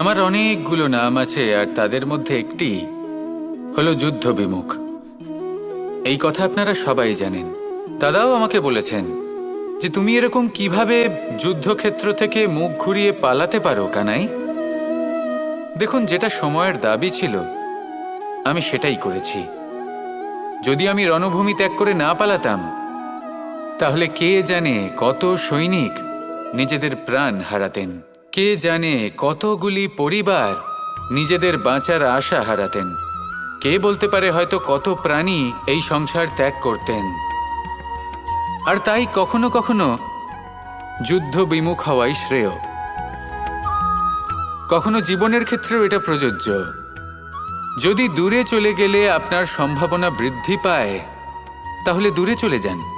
আমার অনেকগুলো নাম আছে, আর তাদের মধ্যে একটি হলো যুদ্ধ বিমুখ এই কথা আপনারা সবাই জানেন। দাদাও আমাকে বলেছেন যে তুমি এরকম কীভাবে যুদ্ধক্ষেত্র থেকে মুখ ঘুরিয়ে পালাতে পারো, কানাই? দেখুন, যেটা সময়ের দাবি ছিল, আমি সেটাই করেছি। যদি আমি রণভূমি ত্যাগ করে না পালাতাম, তাহলে কে জানে কত সৈনিক নিজেদের প্রাণ হারাতেন। কে জানে কতগুলি পরিবার নিজেদের বাঁচার আশা হারাতেন। কে বলতে পারে হয়তো কত প্রাণী এই সংসার ত্যাগ করতেন। আর তাই কখনো কখনো যুদ্ধ বিমুখ হওয়াই শ্রেয়। কখনো জীবনের ক্ষেত্রেও এটা প্রযোজ্য। যদি দূরে চলে গেলে আপনার সম্ভাবনা বৃদ্ধি পায়, তাহলে দূরে চলে যান।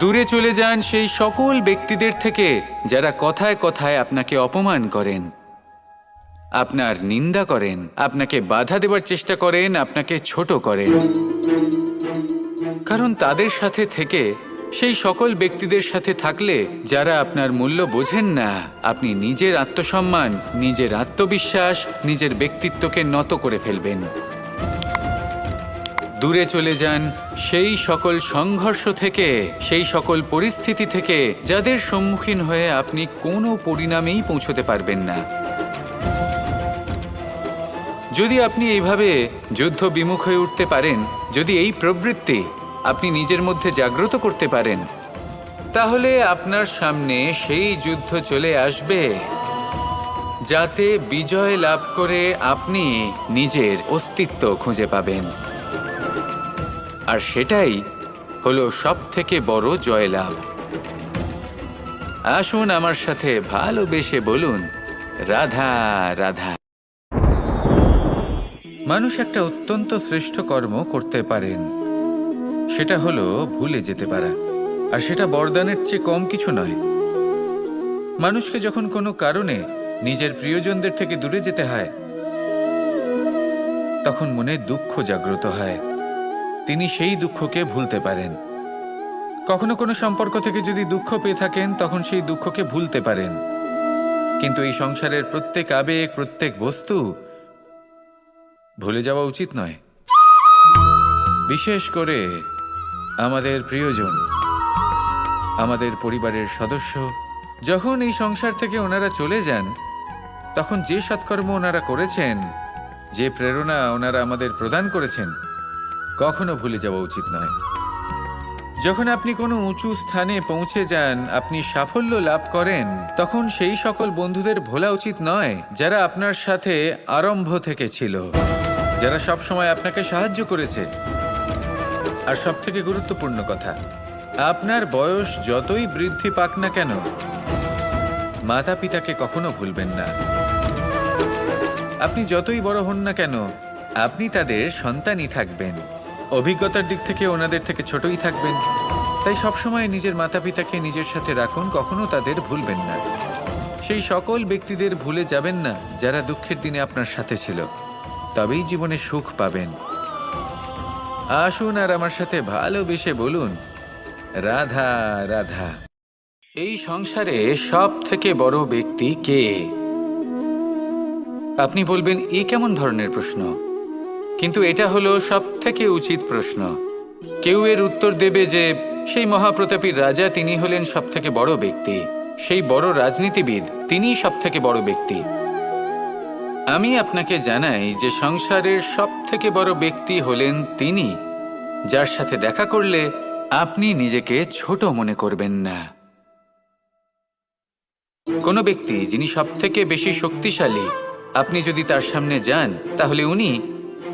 দূরে চলে যান সেই সকল ব্যক্তিদের থেকে যারা কথায় কথায় আপনাকে অপমান করেন, আপনার নিন্দা করেন, আপনাকে বাধা দেওয়ার চেষ্টা করেন, আপনাকে ছোট করেন। কারণ তাদের সাথে থেকে, সেই সকল ব্যক্তিদের সাথে থাকলে যারা আপনার মূল্য বোঝেন না, আপনি নিজের আত্মসম্মান, নিজের আত্মবিশ্বাস, নিজের ব্যক্তিত্বকে নত করে ফেলবেন। দূরে চলে যান সেই সকল সংঘর্ষ থেকে, সেই সকল পরিস্থিতি থেকে, যাদের সম্মুখীন হয়ে আপনি কোনো পরিণামেই পৌঁছতে পারবেন না। যদি আপনি এইভাবে যুদ্ধ বিমুখ হয়ে উঠতে পারেন, যদি এই প্রবৃত্তি আপনি নিজের মধ্যে জাগ্রত করতে পারেন, তাহলে আপনার সামনে সেই যুদ্ধ চলে আসবে, যাতে বিজয় লাভ করে আপনি নিজের অস্তিত্ব খুঁজে পাবেন। আর সেটাই হলো সব থেকে বড় জয়লাভ। আসুন আমার সাথে ভালোবেসে বলুন, রাধা রাধা। মানুষ একটা অত্যন্ত শ্রেষ্ঠ কর্ম করতে পারেন। সেটা হলো ভুলে যেতে পারা। আর সেটা বরদানের চেয়ে কম কিছু নয়। মানুষকে যখন কোনো কারণে নিজের প্রিয়জনদের থেকে দূরে যেতে হয়, তখন মনে দুঃখ জাগ্রত হয়। তিনি সেই দুঃখকে ভুলতে পারেন। কখনো কোনো সম্পর্ক থেকে যদি দুঃখ পেয়ে থাকেন, তখন সেই দুঃখকে ভুলতে পারেন। কিন্তু এই সংসারের প্রত্যেক আবেগ, প্রত্যেক বস্তু ভুলে যাওয়া উচিত নয়। বিশেষ করে আমাদের প্রিয়জন, আমাদের পরিবারের সদস্য, যখন এই সংসার থেকে ওনারা চলে যান, তখন যে সৎকর্ম ওনারা করেছেন, যে প্রেরণা ওনারা আমাদের প্রদান করেছেন কখনো ভুলে যাওয়া উচিত নয়। যখন আপনি কোনো উঁচু স্থানে পৌঁছে যান, আপনি সাফল্য লাভ করেন, তখন সেই সকল বন্ধুদের ভোলা উচিত নয়, যারা আপনার সাথে আরম্ভ থেকে ছিল, যারা সব সময় আপনাকে সাহায্য করেছে। আর সব থেকে গুরুত্বপূর্ণ কথা, আপনার বয়স যতই বৃদ্ধি পাক না কেন মাতা পিতাকে কখনো ভুলবেন না। আপনি যতই বড় হন না কেন, আপনি তাদের সন্তানই থাকবেন। অভিজ্ঞতার দিক থেকে ওনাদের থেকে ছোটই থাকবেন। তাই সবসময় নিজের মাতা পিতাকে নিজের সাথে রাখুন, কখনো তাদের ভুলবেন না। সেই সকল ব্যক্তিদের ভুলে যাবেন না যারা দুঃখের দিনে আপনার সাথে ছিল। তবেই জীবনে সুখ পাবেন। আসুন আর আমার সাথে ভালোবেসে বলুন, রাধা রাধা। এই সংসারে সব থেকে বড় ব্যক্তি কে? আপনি বলবেন, এ কেমন ধরনের প্রশ্ন? কিন্তু এটা হলো সব থেকে উচিত প্রশ্ন। কেউ এর উত্তর দেবে যে, সেই মহাপ্রতাপী রাজা তিনি হলেন সব থেকে বড় ব্যক্তি। সেই বড় রাজনীতিবিদ তিনিই সব থেকে বড় ব্যক্তি। আমি আপনাকে জানাই যে সংসারের সব থেকে বড় ব্যক্তি হলেন তিনি, যার সাথে দেখা করলে আপনি নিজেকে ছোট মনে করবেন না। কোনো ব্যক্তি যিনি সব থেকে বেশি শক্তিশালী, আপনি যদি তার সামনে যান, তাহলে উনি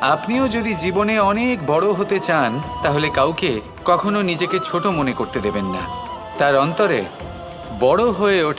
আপনিও যদি জীবনে অনেক বড় হতে চান, তাহলে কাউকে কখনো নিজেকে ছোট মনে করতে দেবেন না। তার অন্তরে বড় হয়ে ওঠা